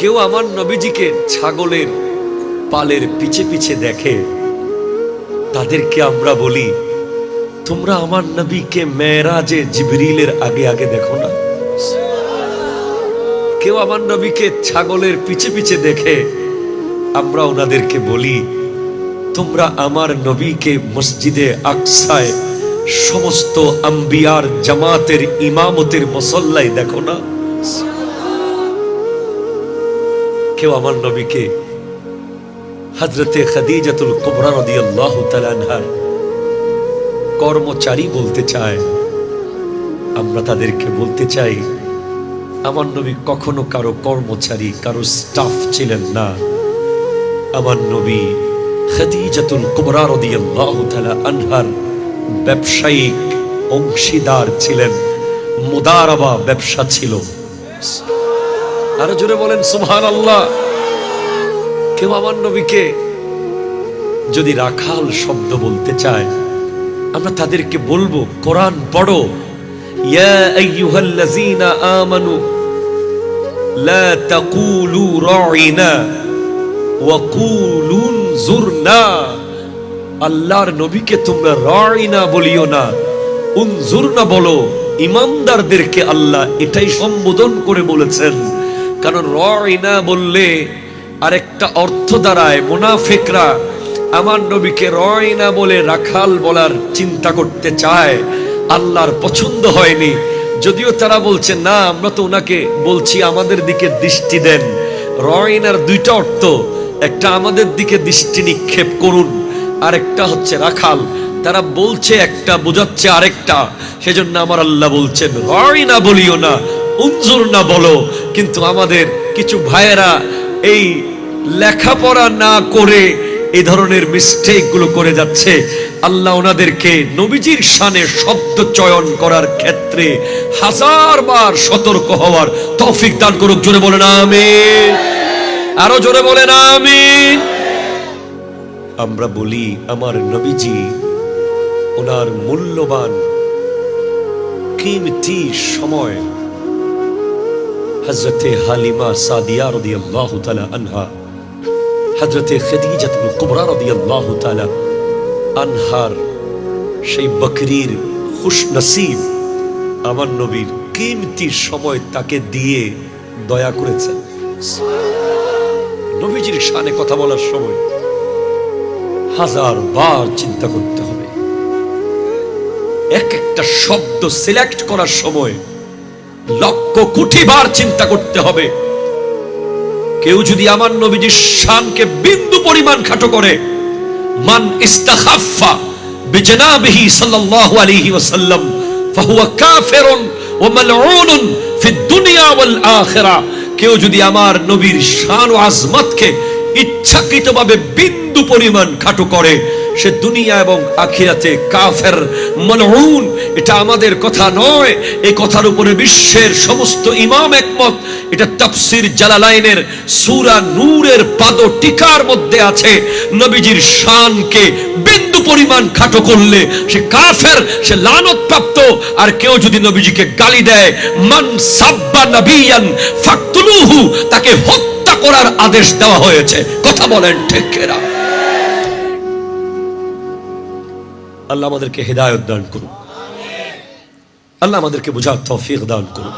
কেউ আমার নবীজিকে ছাগলের পালের পিছে পিছে দেখে, তাদেরকে আমরা বলি, তোমরা আমার নবীকে মেয়েরাজে জিবরিলের আগে আগে দেখো না? কেউ আমার নবীকে ছাগলের পিছে পিছে দেখে, আমরা ওনাদেরকে বলি, তোমরা আমার নবীকে মসজিদে আকসায় সমস্ত আম্বিয়ার জামাতের ইমামতের মসল্লায় দেখো না? কেউ আমার নবীকে? খাদিজাতুল কুবরা রাদিয়াল্লাহু তাআলা আনহার কর্মচারী বলতে চায়। আমরা তাদেরকে বলতে চাই, আমার নবী কখনো কারও কর্মচারী, কারও স্টাফ ছিলেন না। আমার নবী খাদিজাতুল কুবরা রাদিয়াল্লাহু তাআলা আনহার ব্যবসায়িক অংশীদার ছিলেন, মুদারাবা ব্যবসা ছিল। আরও জোরে বলেন, সুবহানাল্লাহ। কেউ আমার নবীকে যদি রাখাল শব্দ বলতে চায়, আমরা তাদেরকে বলব, কোরআন পড়ো, ইয়া আইয়ুহাল্লাযীনা আমানু, লা তাকুলু রাইনা ওয়া কুলু জুরনা। আল্লাহর নবীকে তোমরা রাইনা বলিও না, উনজুরনা বলো। ইমানদারদেরকে আল্লাহ এটাই সম্বোধন করে বলেছেন। কারণ রাইনা বললে আরেকটা অর্থ দাঁড়ায়, মুনাফিকরা আমার নবীকে রয়না বলে রাখাল বলার চিন্তা করতে চায়, আল্লাহর পছন্দ হয়নি। যদিও তারা বলছে, না, আমরা তো ওনাকে বলছি আমাদের দিকে দৃষ্টি দেন। রয়নার দুইটা অর্থ, একটা আমাদের দিকে দৃষ্টি নিক্ষেপ করুন, আরেকটা হচ্ছে রাখাল। তারা বলছে একটা, বোঝাচ্ছে আরেকটা। সেজন্য আমার আল্লাহ বলছেন রয়না বলিও না উঞ্জুর না বলো কিন্তু আমাদের কিছু ভাইয়েরা এই লেখাপড়া না করে এই ধরনের মিস্টেকগুলো করে যাচ্ছে। আল্লাহ ওনাদেরকে নবীজির শানে শব্দ চয়ন করার ক্ষেত্রে হাজার বার সতর্ক হওয়ার তৌফিক দান করুক। জোরে বলেন আমি আরও জোরে বলেন আমি আমরা বলি, আমার নবীজি ওনার মূল্যবান, কিমতি সময় হজরতে হালিমা সাদিয়া রাদিয়াল্লাহু তাআলা আনহা হজরতে খদিজাতুল কুবরা রাদিয়াল্লাহু তাআলা আনহার সেই বকরির খুশ নসিব আমার নবীর কিমতি সময় তাকে দিয়ে দয়া করেছেন। নবীজির শানে কথা বলার সময় হাজার বার চিন্তা করতে হবে। এক একটা শব্দ সিলেক্ট করার সময় লক্ষ কোটি বার চিন্তা করতে হবে। কেউ যদি আমার নবীজির শানকে বিন্দু পরিমাণ খাটো করে, মান ইস্তাখাফা বিজনাবিহি সাল্লাল্লাহু আলাইহি ওয়াসাল্লাম, ফাহুয়া কাফিরুন ওয়া মালউনুন ফিদ দুনিয়া ওয়াল আখিরা। কেউ যদি আমার নবীর শান ও আজমতকে ইচ্ছাকৃতভাবে বিন্দু পরিমাণ খাটো করে সে দুনিয়া এবং আখিরাতে কাফের মনউন এটা আমাদের কথা নয়। এই কথার উপরে বিশ্বের সমস্ত ইমাম একমত। এটা তাফসির জালালাইনের সূরা নূরের পাদ টিকার মধ্যে আছে। নবীজির শানকে বিন্দু পরিমাণ খাটো করলে সে কাফের, সে লানত প্রাপ্ত আর কেউ যদি নবীজিকে গালি দেয়, মান সাব্বা নবিয়ান ফাকতুলুহু তাকে হত্যা করার আদেশ দেওয়া হয়েছে। কথা বলেন ঠিক কেরা আল্লাহ আমাদেরকে হেদায়ত দান করুন আল্লাহ আমাদেরকে বোঝার তৌফিক দান করুন